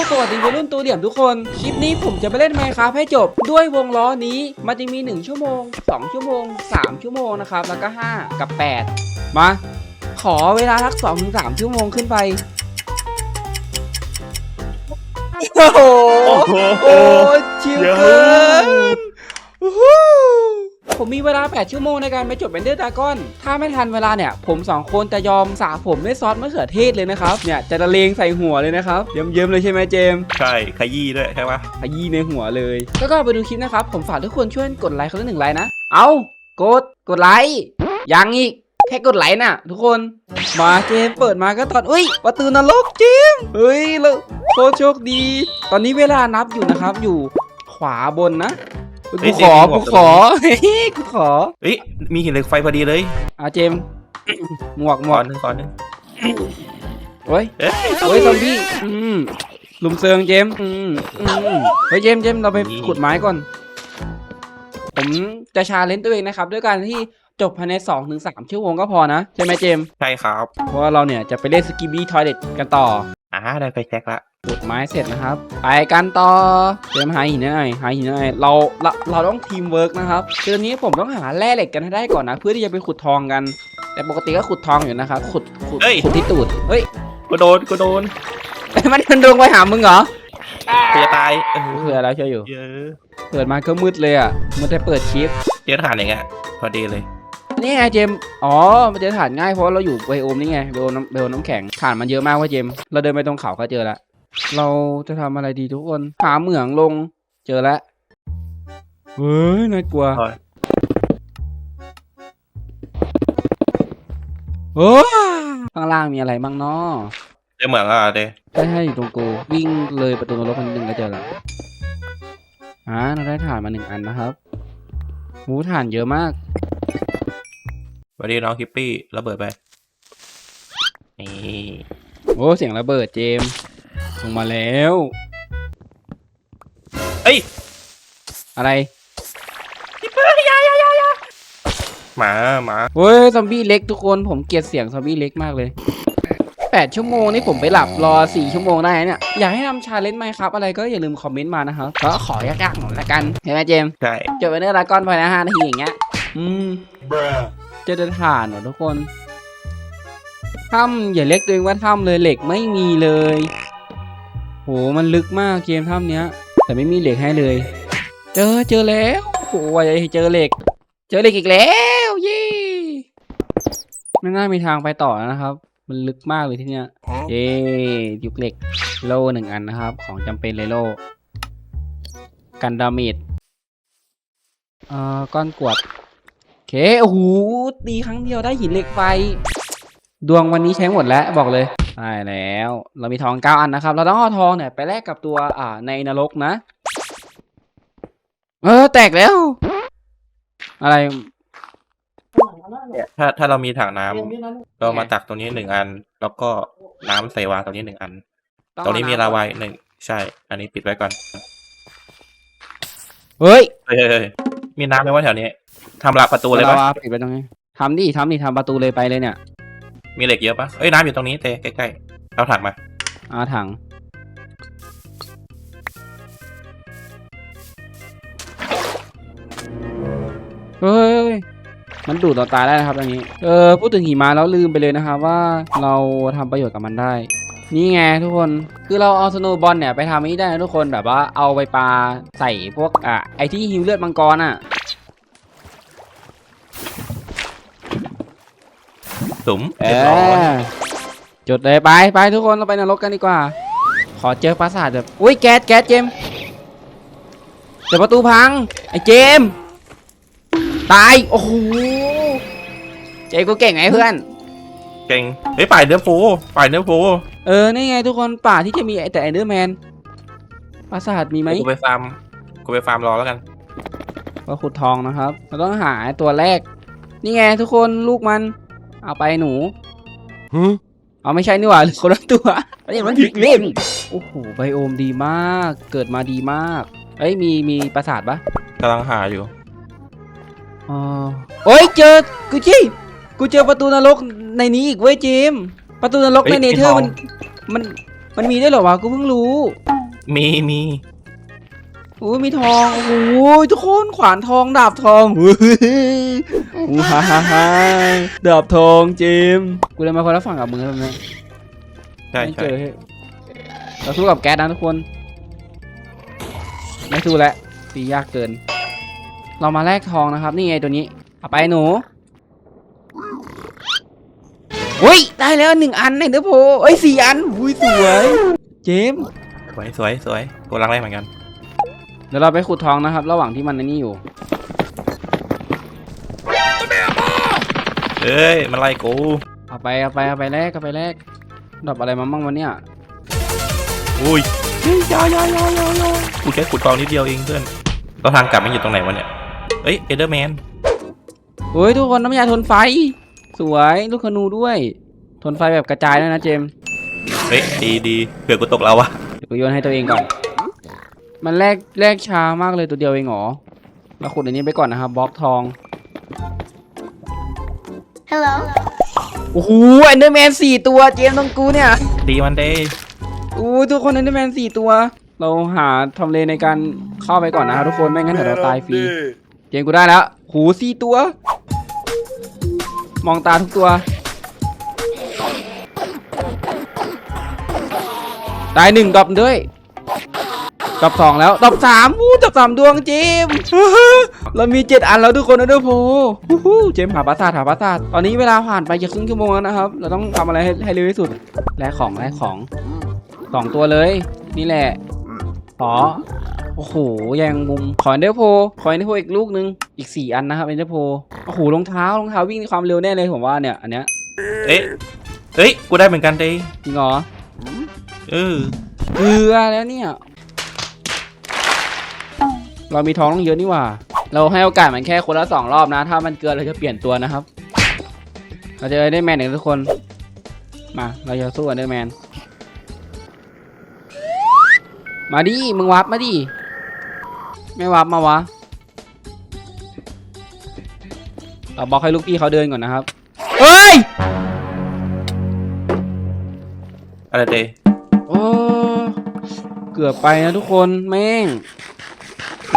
ยสวัสดีวัยรุ่นตัวเหลี่ยมทุกคน คลิปนี้ผมจะไปเล่นไมค์ครับให้จบด้วยวงล้อนี้ มันจะมี 1 ชั่วโมง 2 ชั่วโมง 3 ชั่วโมงนะครับ แล้วก็ 5 กับ 8 มา ขอเวลาทัก2ถึง3ชั่วโมงขึ้นไป โอ้โห โอ้โหโอ้ชิวเยอะเกินวู้ฮู้ ผมมีเวลา 8 ชั่วโมงในการไปจบเบนเดอร์ดากอน ถ้าไม่ทันเวลาเนี่ย ผม2คนจะยอมสระผมด้วยซอสมะเขือเทศเลยนะครับ เนี่ยจะละเลงใส่หัวเลยนะครับ เยิ้มๆเลยใช่ไหมเจมส์ใช่ขยี้ด้วยใช่ปะขยี้ในหัวเลย แล้วก็ไปดูคลิปนะครับ ผมฝากทุกคนช่วยกดไลค์คนละหนึ่งไลค์นะ เอากด กดไลค์ ยังอีก แค่กดไลค์น่ะ ทุกคน มาเจมส์เปิดมาก็ตอนอุ้ยประตูนรกเจมส์เฮ้ยเราโคตรโชคดี ตอนนี้เวลานับอยู่นะครับ อยู่ขวาบนนะ กูขอ กูขอ เฮ้ย กูขอเอ้ย มีหินเหล็กไฟพอดีเลยอะเจมส์หมวกหมก่วอกนหนึ่งก่อนหนึ่งเฮ้ยเอ้ยเฮ้ยซอมบี้อืมลุมเซิงเจมส์อืมอืมเฮ้ยเจมส์เจมส์เราไปขุดไม้ก่อน ผมจะชาเลนจ์ตัวเองนะครับ ด้วยการที่จบภายใน2-3ถึง3ชั่วโมงก็พอนะ ใช่ไหมเจมส์ใช่ครับ เพราะว่าเราเนี่ยจะไปเล่นสกิบี้ทอยเล็ตกันต่อ อ่าได้ไฟแจ็คละขุดไม้เสร็จนะครับ ไปกันต่อเจมส์หาหินหน่อยหาหินหน่อยเราเราเราต้องทีมเวิร์กนะครับคืออันนี้ผมต้องหาแร่เหล็กกันให้ได้ก่อนนะ เพื่อที่จะไปขุดทองกัน แต่ปกติก็ขุดทองอยู่นะครับขุดขุดขุดที่ตูดเฮ้ยกูโดนกูโดนมันมันลงไปหามึงเหรอกูจะตายเออเผื่อแล้วช่วยอยู่ เยอะเปิดมาก็มืดเลยอะมันจะเปิดคลิปเจอทหารอย่างเงี้ยพอดีเลย นี่ไงเจมส์อ๋อ มันจะถ่านง่ายเพราะเราอยู่ไบโอมนี่ไงไบโอมน้ำไบโอมน้ำแข็งถ่านมันเยอะมากว่าเจมส์เราเดินไปตรงเขาก็เจอละ เราจะทำอะไรดีทุกคน หาเหมืองลง เจอแล้วเฮ้ยน่ากลัว โอ้ยโอ้ข้างล่างมีอะไรบ้างเนาะเจอเหมืองอะเด้ใช่ใช่อยู่ตรงกูวิ่งเลยประตูนรกมันหนึ่งก็เจอแล้วอ่าเราได้ถ่านมาหนึ่งอันนะครับหมูถ่านเยอะมากส วัสดีน้องคิปปี้ระเบิดไปนี่โอ้เสียงระเบิดเจมส์ลงมาแล้วเอ้ยอะไรหมาหมาเฮ้ยซอมบี้เล็กทุกคนผมเกลียดเสียงซอมบี้เล็กมากเลยแปดชั่วโมงนี่ผมไปหลับรอสี่ชั่วโมงได้เนี่ย อยากให้ทำชาเลนจ์ไหมครับ อะไรก็อย่าลืมคอมเมนต์มานะครับก็ขอยากๆหน่อยละกัน เห็นไหมเจมส์ใช่จบไปเนื้อละก้อนภายในห้านาทีอย่างเงี้ย อืมเจะเดินผ่านเหรอทุกคน ถ้ำอย่าเล็กตัวเองว่าถ้ำเลยเหล็กไม่มีเลย โห มันลึกมากเกมถ้ำเนี้ย แต่ไม่มีเหล็กให้เลย เจอเจอแล้วโหว่าจะเจอเหล็ก เจอเหล็กอีกแล้วเยี่ไม่น่ามีทางไปต่อนะครับ มันลึกมากเลยที่เนี้ยเย้ยุกเหล็กโล่หนึ่งอันนะครับ ของจำเป็นเลยโล่กันดาเมจเอ่อก้อนกรวด เคโอ้โหตีครั้งเดียวได้หินเหล็กไฟ ดวงวันนี้ใช้หมดแล้วบอกเลยใช่แล้ว เรามีทองเก้าอันนะครับ เราต้องเอาทองเนี่ยไปแลกกับตัวอ่าในนรกนะ เออแตกแล้ว อะไรถ้าถ้าเรามีถังน้ำเรามาตักตรงนี้หนึ่งอัน แล้วก็น้ำใส่วางตรงนี้หนึ่งอัน ตรงนี้มีลาวายหนึ่งใช่ อันนี้ปิดไว้ก่อนเฮ้ย เฮ้ยเฮ้ยเฮ้ยมีน้ำไหมว่าแถวนี้ ทำละประตูเลยเราปะปิดไปตรงนี้ทำดิทำดิทำประตูเลยไปเลยเนี่ย มีเหล็กเยอะปะเอ้ยน้ำอยู่ตรงนี้เตใกล้ๆเอาถังมาอาถัง เฮ้ย มันดูดเราตายได้นะครับอันนี้ เออพูดถึงหิมะแล้วลืมไปเลยนะครับว่าเราทำประโยชน์กับมันได้ นี่ไงทุกคน คือเราเอาสโนว์บอลเนี่ยไปทำนี้ได้นะทุกคนแบบว่าเอาไปปาใส่พวกอะไอที่ฮิวเลือดมังกรอะ สุมเอเรียบร้อยอจุดเลยไปไปทุกคนเราไปนรกกันดีกว่า ขอเจอปราสาทแบบอุ้ยแก๊สแก๊สเจมส์เดี๋ยวประตูพังไอ้เจมส์ตายโอ้โหเจมส์กูเก่งไงเพื่อน เก่งเฮ้ยป่ายเนื้อฟูป่ายเนื้อฟูเออนี่ไงทุกคนป่าที่จะมีแต่ไอเดอร์แมนปราสาทมีไหมกูไปฟาร์มกูไปฟาร์มรอแล้วกันก็ขุดทองนะครับเราต้องหาตัวแรก นี่ไงทุกคนลูกมัน เอาไปหนูเอาไม่ใช่นี่หว่าหรือคนละตัวไอ้มันเล่นโอ้โหไบโอมดีมาก เกิดมาดีมากเอ้ยมีมีปราสาทปะกำลังหาอยู่อ๋อโอ้ยเจอกูจี้กูเจอประตูนรกในนี้อีกเว้ยจิมประตูนรกในเฮ้ยเนมีเธอร์ทองมันมันมันมีได้วยเหรอวะกูเพิ่งรู้ มีมี โอ้ยมีทอง โอ้โหทุกคนขวานทองดาบทองเฮ้ยอู้ฮ่าฮ่าฮ่าดาบทองเจมส์กูเลยมาคนละฝั่งกับมึงแล้วเนี่ยใช่ไม่ใช่เจอให้เราสู้กับแก๊สนะทุกคน ไม่สู้แล้วตียากเกิน เรามาแลกทองนะครับ นี่ไงตัวนี้ เอาไปหนูอุ้ยได้แล้วหนึ่งอันในเดอร์โพเอ้ยสี่อันอุ้ยสวย เจมส์สวยสวยสวยกูรังแรกเหมือนกันเดี๋ยวเราไปขุดทองนะครับ ระหว่างที่มันในนี่อยู่เอ้ยมันไล่กูเอาไปเอาไปเอาไปแลกเอาไปแลกดอกอะไรมาบ้างวันเนี้ยอุ้ยเฮ้ยอยาอยาอยาอยาอยากูแค่ขุดทองนิดเดียวเองเพื่อนแล้วทางกลับมันอยู่ตรงไหนวะเนี่ยเอ้ยเอเดอร์แมนเฮ้ยทุกคนน้ำยาทนไฟ สวยลูกธนูด้วย ทนไฟแบบกระจายด้วยนะเจมส์เฮ้ยดีดีเผื่อกูตกแล้ววะเดี๋ยวกูโยนให้ตัวเองก่อน มันแลกแลกช้ามากเลยตัวเดียวเองเหรอเราขุดอันนี้ไปก่อนนะครับบล็อกทอง Hello. โอ้โหเอนเดอร์แมนสี่ตัวเจมส์ต้องกูเนี่ยดีมันเด้อู้ทุกคนเอนเดอร์แมนสี่ตัว เราหาทำเลในการเข้าไปก่อนนะครับทุกคนไม่งั้นเดี๋ยวเราตายฟรีเจมส์กูได้แล้วหูสี่ตัว มองตาทุกตัว ตายหนึ่งดรอปด้วยด รอปสองแล้วดรอปสามวู้ดรอปสามดวงเจมส์เรามีเจ็ดอันแล้วทุกคนนะเด้อโพฮู้ฮู้เจมส์หาปราสาทหาปราสาทตอนนี้เวลาผ่านไปจะครึ่งชั่วโมงแล้วนะครับ เราต้องทำอะไรให้ให้เร็วที่สุดแลกของแลกของสองตัวเลย นี่แหละขอโอ้โหยังมุมขอเอนเดอร์โพขอเอนเดอร์โพอีกลูกนึงอีกสี่อันนะครับเอนเดอร์โพโอ้โหรองเท้ารองเท้าวิ่งความเร็วแน่เลยผมว่าเนี่ยอันเนี้ยเอ๊ะเฮ้ยกูได้เหมือนกันเด้จริงเหรอเออเกลือแล้วเนี่ย เรามีทองต้องเยอะนี่หว่า เราให้โอกาสมันแค่คนละสองรอบนะ ถ้ามันเกินเราจะเปลี่ยนตัวนะครับ เราจะได้แมนหนึ่งทุกคน มา เราจะสู้กันได้แมน มาดิ มึงวับมาดิ ไม่วับมาวะ เราบอกให้ลูกพี่เขาเดินก่อนนะครับ เฮ้ย อะไรเด้โอ้ เกือบไปนะทุกคน แม่งกู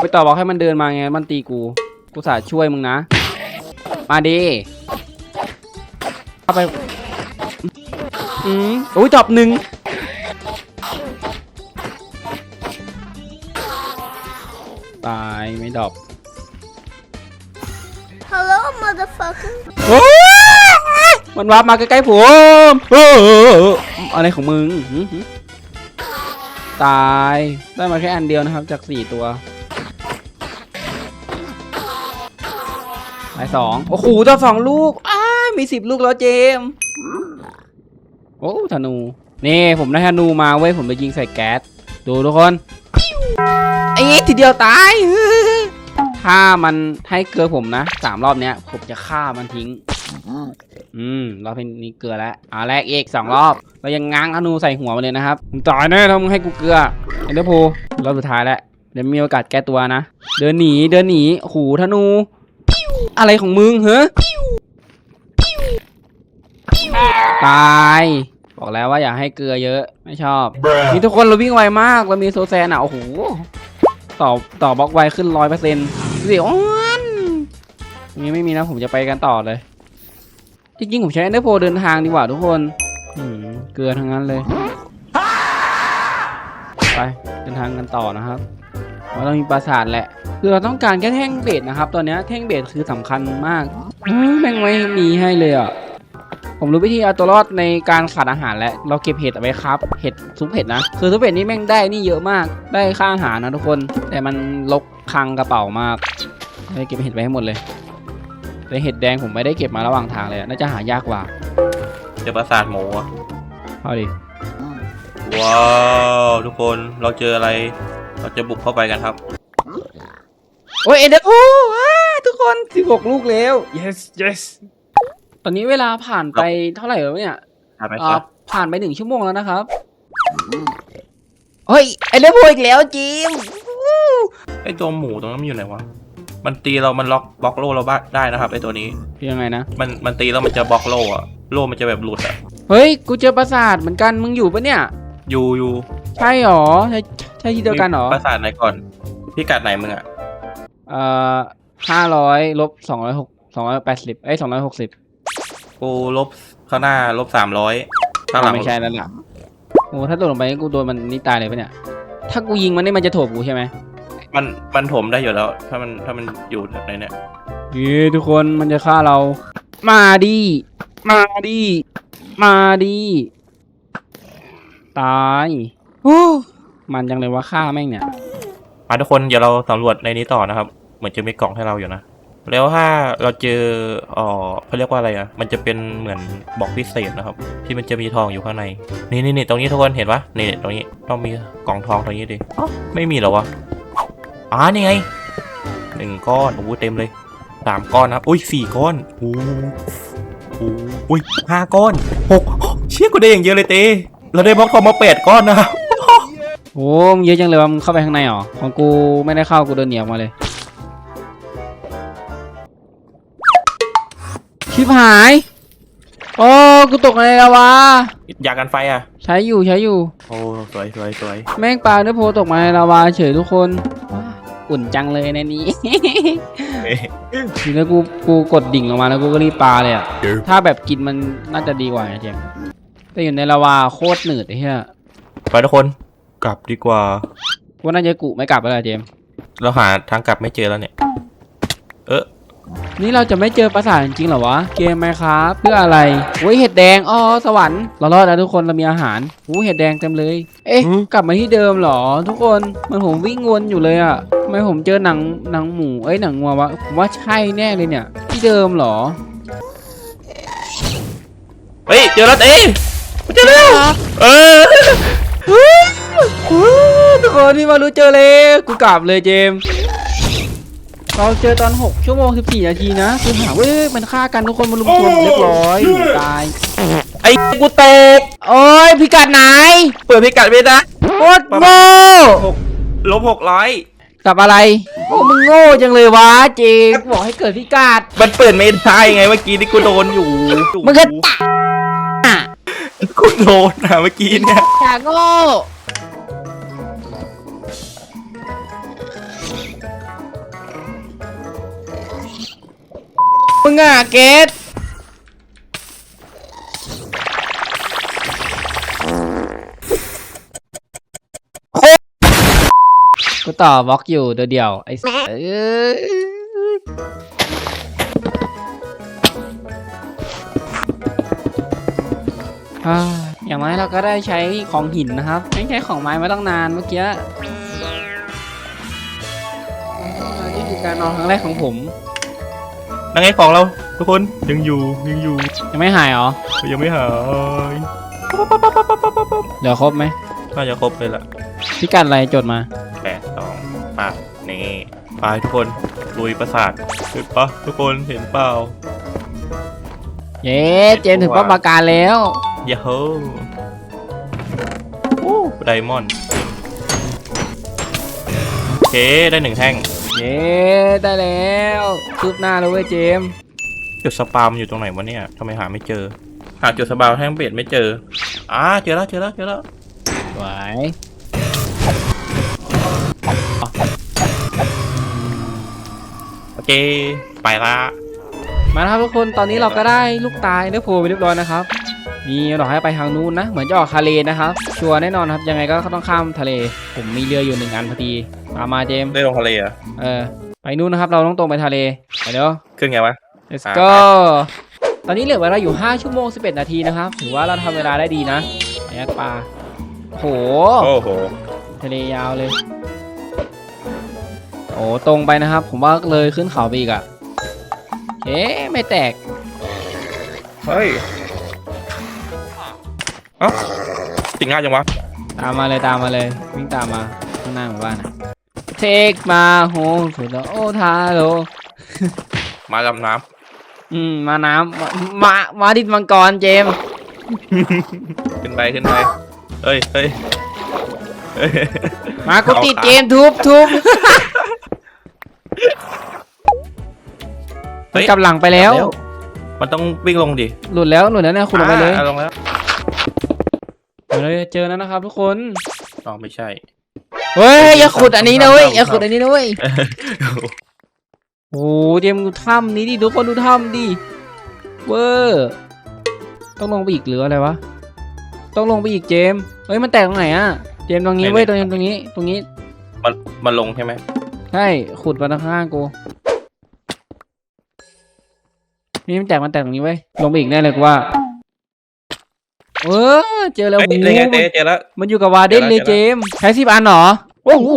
ไปต่อบอกให้มันเดินมาไง มันตีกู กูสาช่วยมึงนะ มาดีเข้าไป อืมโอ้ยจอบหนึ่งตายไม่ดอบ Hello, motherfucker. โอ้ยมันวาร์ปมาใกล้ๆผมเอออะไรของมึงหือหือตาย ได้มาแค่อันเดียวนะครับจากสี่ตัว ตายสองโอ้โหต่อสองลูกอ้ามีสิบลูกแล้วเจม โอ้ธนู นี่ผมได้ธนูมาเว้ย ผมไปยิงใส่แก๊ส ดูทุกคนไอ้ทีเดียวตาย ถ้ามันให้เกลือผมนะสามรอบเนี้ย ผมจะฆ่ามันทิ้ง อืมรอบนี้เกลือแล้วอ่าแรกเอกสองรอบ เรายังง้างธนูใส่หัวมันเลยนะครับมึงตายแน่ถ้ามึงให้กูเกลือเอ็นเดอร์โพรอบสุดท้ายแล้วเดี๋ยวมีโอกาสแก้ตัวนะ เดินหนี เดินหนีโอ้โหูธนู อะไรของมึงเหรอตาย บอกแล้วว่าอย่าให้เกลือเยอะไม่ชอบ นี่ทุกคนเราวิ่งไวมากเรามีโซแซนอะ โอ้โห ต่อต่อบล็อกไวขึ้นร้อยเปอร์เซ็นต์สิอ้อนมีไม่มีนะผมจะไปกันต่อเลย จริงๆ ผมใช้เอนเดอร์โพเดินทางดีกว่าทุกคนอืมเกลือทั้งนั้นเลย ไปเดินทางกันต่อนะครับ ว่าเรามีปราสาทแหละ คือเราต้องการแค่แท่งเบสนะครับ ตอนเนี้ยแท่งเบสคือสำคัญมากอื้อแม่งไม่มีให้เลยอะ ผมรู้วิธีเอาตัวรอดในการขาดอาหารแล้ว เราเก็บเห็ดเอาไว้ครับ เห็ดซุปเห็ดนะ คือซุปเห็ดนี่แม่งได้นี่เยอะมาก ได้ค่าอาหารนะทุกคน แต่มันลกคลังกระเป๋ามากเลยเก็บเห็ดไว้ให้หมดเลยแต่เห็ดแดงผมไม่ได้เก็บมาระหว่างทางเลยอะน่าจะหายากกว่า เจอปราสาทหมูอะเอาดิ ว้าว ทุกคนเราเจออะไร เราจะบุกเข้าไปกันครับ โอ้ยเอ็นเดอร์โอ้ว้าทุกคน16ลูกแล้ว yes yes ตอนนี้เวลาผ่านไปเท่าไหร่แล้วเนี่ยทำไหมอ่าครับผ่านไปหนึ่งชั่วโมงแล้วนะครับเฮ้ยเอ็นเดอร์โพอีกแล้วจิมไอตัวหมูตรงนั้นมันอยู่ไหนวะ มันตีเรา มันล็อกบล็อกโล่เราบ้าได้นะครับไอตัวนี้ยังไงนะ มันมันตีแล้วมันจะบล็อกโล่อะโล่มันจะแบบหลุดอะเฮ้ย กูเจอปราสาทเหมือนกัน มึงอยู่ปะเนี่ย อยู่อยู่ใช่หรอใช่ใช่ที่เดียวกันหรอมีปราสาทไหนก่อนพี่กัดไหนมึงอะเอ่อห้าร้อยลบสองร้อยหกสองร้อยแปดสิบเอ้ยสองร้อยหกสิบกูลบข้างหน้าลบสามร้อยข้างหลังไม่ใช่แล้วล่ะโอ้ถ้าตกลงไปกูโดนมันนี่ตายเลยปะเนี่ย ถ้ากูยิงมันนี่มันจะโถมกูใช่ไหมมันมันถมได้อยู่แล้ว ถ้ามันถ้ามันอยู่ในเนี้ยเย้ทุกคนมันจะฆ่าเรา มาดิมาดิมาดิตายโอ้ มันจังเลยว่าฆ่าแม่งเนี่ยมาทุกคนเดี๋ยวเราสำรวจในนี้ต่อนะครับ เหมือนจะมีกล่องให้เราอยู่นะ แล้วถ้าเราเจอเอ๋อเขาเรียกว่าอะไรอะ มันจะเป็นเหมือนบล็อกพิเศษนะครับ ที่มันจะมีทองอยู่ข้างใน นี่นี่นี่ตรงนี้ทุกคนเห็นปะนี่ตรงนี้ต้องมีกล่องทองตรงนี้ดิอ๋อไม่มีเหรอวะอ๋อนี่ไงหนึ่งก้อนโอ้โหเต็มเลยสามก้อนนะครับอุ้ยสี่ก้อนโอ้โหโอ้โหอุ้ยห้าก้อนหกเชี่ยกูได้อย่างเยอะเลยเต้เราได้บล็อกทองมาแปดก้อนนะครับ โอ้มึงเยอะจังเลยว่ามึงเข้าไปข้างในเหรอ ของกูไม่ได้เข้ากูเดินเหนียวมาเลย ชิบหาย โอ้กูตกในแล้ววะยากันไฟอะ ใช้อยู่ใช้อยู่ โอ้สวยสวยสวยแม่งปลาเนื้อโพตกมาในลาวาเฉยทุกคนว้าอุ่นจังเลยในนี้ ทีแล้วกูกูกดดิ่งลงมาแล้วกูก็รีบปลาเลยอะถ้าแบบกินมันน่าจะดีกว่าไงเจมส์แต่อยู่ในลาวาโคตรหนืดไอ้เหี้ย ไปทุกคน กลับดีกว่าว่าน่าจะกุไม่กลับแล้วล่ะเจมส์เราหาทางกลับไม่เจอแล้วเนี่ย เออนี่เราจะไม่เจอปราสาทจริงๆเหรอวะ เกมไหมครับเพื่ออะไรโอ้ยเห็ดแดงอ๋อสวรรค์เรารอดแล้วทุกคนเรามีอาหารโอ้ยเห็ดแดงเต็มเลย เอ๊ะอืมกลับมาที่เดิมเหรอ ทุกคนมันผมวิ่งวนอยู่เลยอะทำไมผมเจอหนังหนังหมูเอ้ยหนังงัววะผมว่าใช่แน่เลยเนี่ย ที่เดิมเหรอเฮ้ยเจอแล้วเอ้ยเจอแล้วเออ ทุกคนที่มารู้เจอเลยกูกลับเลยเจมส์เราเจอตอน 6 ชั่วโมง 14 นาทีนะคือหาเว้ยมันฆ่ากันทุกคนมาลุมทวงเรียบร้อยตาย ไอ้กูเตก โอ้ยพิกัดไหน เปิดพิกัดไม่ได้โคตรโง่ลบหกร้อยกลับอะไรโอ้มึงโง่จังเลยวะเจมส์บอกให้เกิดพิกัดมันเปิดไม่ได้ไงเมื่อกี้ที่กูโดนอยู่มึงก็กูโดนอะเมื่อกี้เนี่ย อย่าโง่ มึงอะเกตกูต่อบล็อกอยู่เดียวๆไอ้สัสเอ้ยอ่าอย่างน้อยเราก็ได้ใช้ของหินนะครับ ไม่ใช้ของไม้มาตั้งนานเมื่อกี้นี่คือการนอนครั้งแรกของผม นั่งไงของเราทุกคนยังอยู่ยังอยู่ยังไม่หายเหรอยังไม่หายเหลือครบไหมน่าจะครบเลยล่ะพิกัดอะไรจดมาแปดสองปะนี่ไปทุกคนลุยประสาทเห็นปะทุกคนเห็นเปล่าเย้เจนถึงป้อมปราการแล้วยาโฮโอ้ไดมอนด์โอเคได้หนึ่งแท่ง เย้ได้แล้วคืบหน้าแล้วเว้ยเจมส์จุดสปามอยู่ตรงไหนวะเนี่ยทำไมหาไม่เจอ หาจุดสปามแท่งเบ็ดไม่เจออ่าเจอแล้วเจอแล้วเจอแล้วไหวโอเค ไปละมานะครับทุกคนตอนนี้เราก็ได้ลูกตายได้โผล่ไปเรียบร้อยนะครับ มีหลอกให้ไปทางนู้นนะ เหมือนจะออกทะเลนะครับ ชัวร์แน่นอนครับยังไงก็ต้องข้ามทะเล ผมมีเรืออยู่หนึ่งอันพอดี ตามมาเจมส์ได้ลงทะเลเหรอะเออไปนู่นนะครับ เราต้องตรงไปทะเลไปเดี๋ยว ขึ้นไงวะ let's อ่า go ตอนนี้เหลือเวลาอยู่ 5 ชั่วโมง 11 นาทีนะครับ ถือว่าเราทำเวลาได้ดีนะแอดปลาโห โอ้โหทะเลยาวเลย โอ้ตรงไปนะครับ ผมว่าเลยขึ้นเขาไปอีกอะเอ๊ะไม่แตก เฮ้ยเอ้าติงง่ายจังวะตามมาเลยตามมาเลยวิ่งตามมาข้างหน้าหมู่บ้านอะ เทคมาโฮสุดโอทาโลมาดำน้อืมมาน้ำมามามาดินมังกรเจมส์ำขึ้นไปขึ้นไปเฮ้ยเฮ้ยเฮ้ยมากูเอาติดตามเกมทุบทุบเฮ้ยกลับหลังไปแล้ว มันต้องวิ่งลงดิหลุดแล้วหลุดแล้วเนี่ยคุณลงไปเลยอ่าลงแล้วเดี๋ยวเราจะเจอแล้วนะครับทุกคน อ๋อไม่ใช่ เฮ้ยอย่าขุดอันนี้นะเว้ยอย่าขุดอันนี้นะเว้ยโอ้โหเจมส์ดูถ้ำนี้ดิทุกคนดูถ้ำดิเวอร์ต้องลงไปอีกหรืออะไรวะต้องลงไปอีกเจมส์เฮ้ยมันแตกตรงไหนอะเจมส์ตรงนี้เว้ยตรงนี้ตรงนี้ตรงนี้มันมันลงใช่ไหมใช่ขุดมาทางข้างกูนี่มันแตกมันแตกตรงนี้ไว้ยลงไปอีกแน่เลยกูว่า เออเจอแล้วเฮ้ยหูนี่ไงเจ๊เจอแล้ว มันอยู่กับวาเดนเจอแล้วเลยเจเจอแล้วมส์ใช้สิบอันเหรอโอ้โห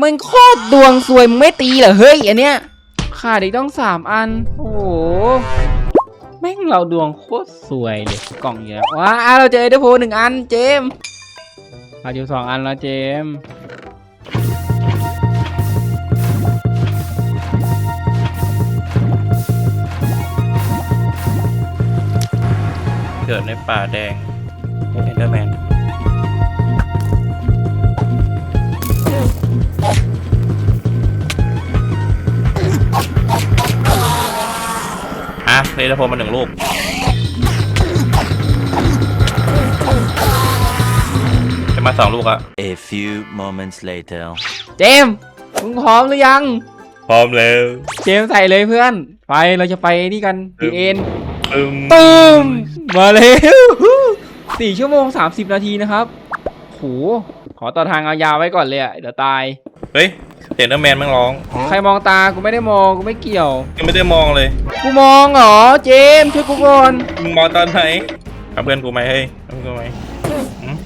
มึงโคตรดวงซวยมึงไม่ตีเหรอเฮ้ยอันเนี้ยขาดอีกต้องสามอัน โอ้โหแม่งเราดวงโคตรสวยเลยกล่องเยอะว้าเราเจอเดโพหนึ่งอันเจมส์ขาดอยู่สองอันแล้วเจมส์ กิดในป่าแดงเอนเดอร์แมนอะเลดโพมาหนึ่งลูกจะมาสองลูกอะ A few moments later. เจมส์มึงพร้อมหรือยัง พร้อมแล้วเจมส์ใส่เลยเพื่อน ไปเราจะไปนี่กันดีเอ็น ตึม ตึม มาเร็วสี่ชั่วโมงสามสิบนาทีนะครับโหขอต่อทางเอายาวไว้ก่อนเลยอะเดี๋ยวตาย เฮ้ยเห็นเดอร์แมนมันร้องใครมองตากูไม่ได้มองกูไม่เกี่ยว ยังไม่ได้มองเลย กูมองเหรอเจมส์ช่วยกูก่อนมึงมองตอนไหนเอาเพื่อนกูไหมเฮ้ยเอาเพื่อนกูไหมหืม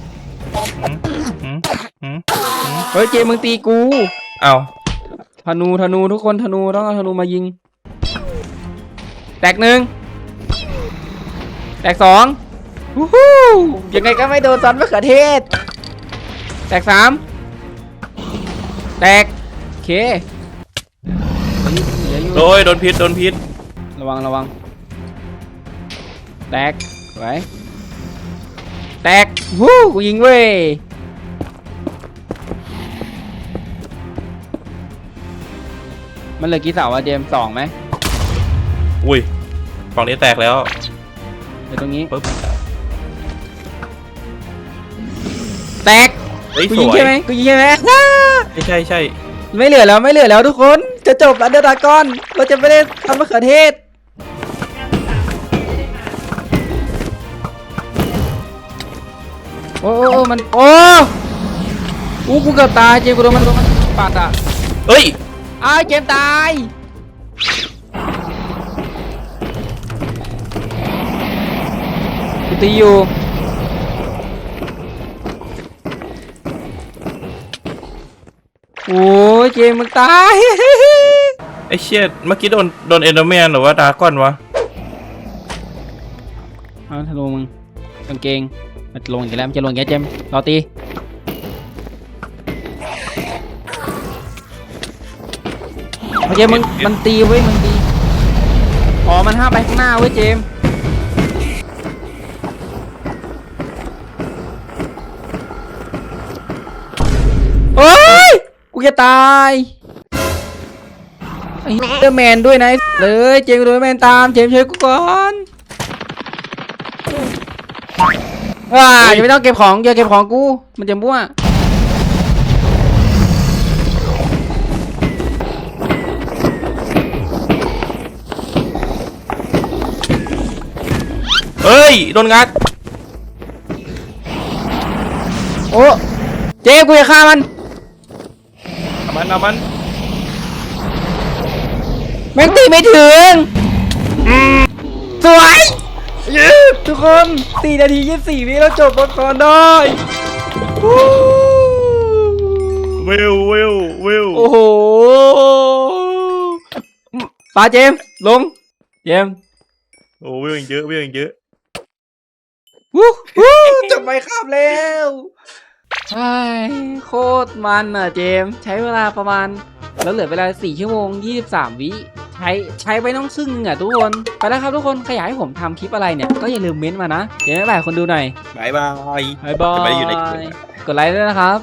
หืมหืมหืมเฮ้ยเจมส์มึงตีกูเอาธนูธนูทุกคนธนูต้องเอาธนูมายิง แตกหนึ่งแตกสองวู้ฮู้ยังไงก็ไม่โดนซอสมะเขือเทศ แตกสามแตกโอเคเหลืออยู่โดยโดนพิษโดนพิษระวังระวัง แตกไว้แตกวู้กูยิงเว้ยมันเหลือกี่เสาอะเจมส์สองไหมอุ้ยฝั่งนี้แตกแล้ว เดี๋ยวตรงนี้ปึ๊บ แตกเฮ้ยกูสยิงวย ใช่ไหมกูยิงใช่ไหมอ้าไม่ใช่ใช่ไม่เหลือแล้วไม่เหลือแล้วทุกคนจะจบแล้วเดอร์ดากอน เราจะไม่ได้ทำมะเขือเทศ โอ้โอ้โอ้มันโอ้อู้กูเกือบตายเจมส์กูโดนมันโดนมันปาดอะเอ้ย อ้าวเจมส์ตาย ตีอยู่โอ้ยเจมส์มึงตายไอ้เชี่ยเมื่อกี้โดนโดนเอนเดอร์แมนหรือว่าดราก้อนวะเอาทะลุมึงกางเกงมันจะลงอย่างนี้แล้วมันจะลงอย่างนี้เจมส์รอตีเอาเจมส์มึงมันตีเว้ยมันตีอ๋อมันห้ามไปข้างหน้าเว้ยเจม กูจะตายไอ้เดอร์แมนด้วยนะไอ้เลยเจมส์โดนแมนตามเจมส์ช่วยกูก่อนว้าอย่าไม่ต้องเก็บของอย่าเก็บของกู มันจะมั่วเฮ้ยโดนงัดโอ้เจมกูจะฆ่ามัน เอามันเอามันแม่งตีไม่ถึง สวยยืดทุกคน4นาที24วิเราจบมังกรได้วู้วิววิววิวโอ้โหปาเจมส์ลง เจมส์โอ้วิวยังเยอะวิวยังเยอะ วู้วู้จบไปครับแล้วใช่ โคตรมันอะเจมส์ใช้เวลาประมาณ แล้วเหลือเวลา 4 ชั่วโมง 23 วิใช้ใช้ไปต้องซึ่งหนึ่งอะทุกคน ไปแล้วครับทุกคนใครอยากให้ผมทำคลิปอะไรเนี่ย ก็อย่าลืมเม้นต์มานะ เดี๋ยวไม่บ่ายคนดูหน่อยบายบายบ๊ายบาจะไม่ได้อยู่ในยกดไลค์ด้วยนะครับ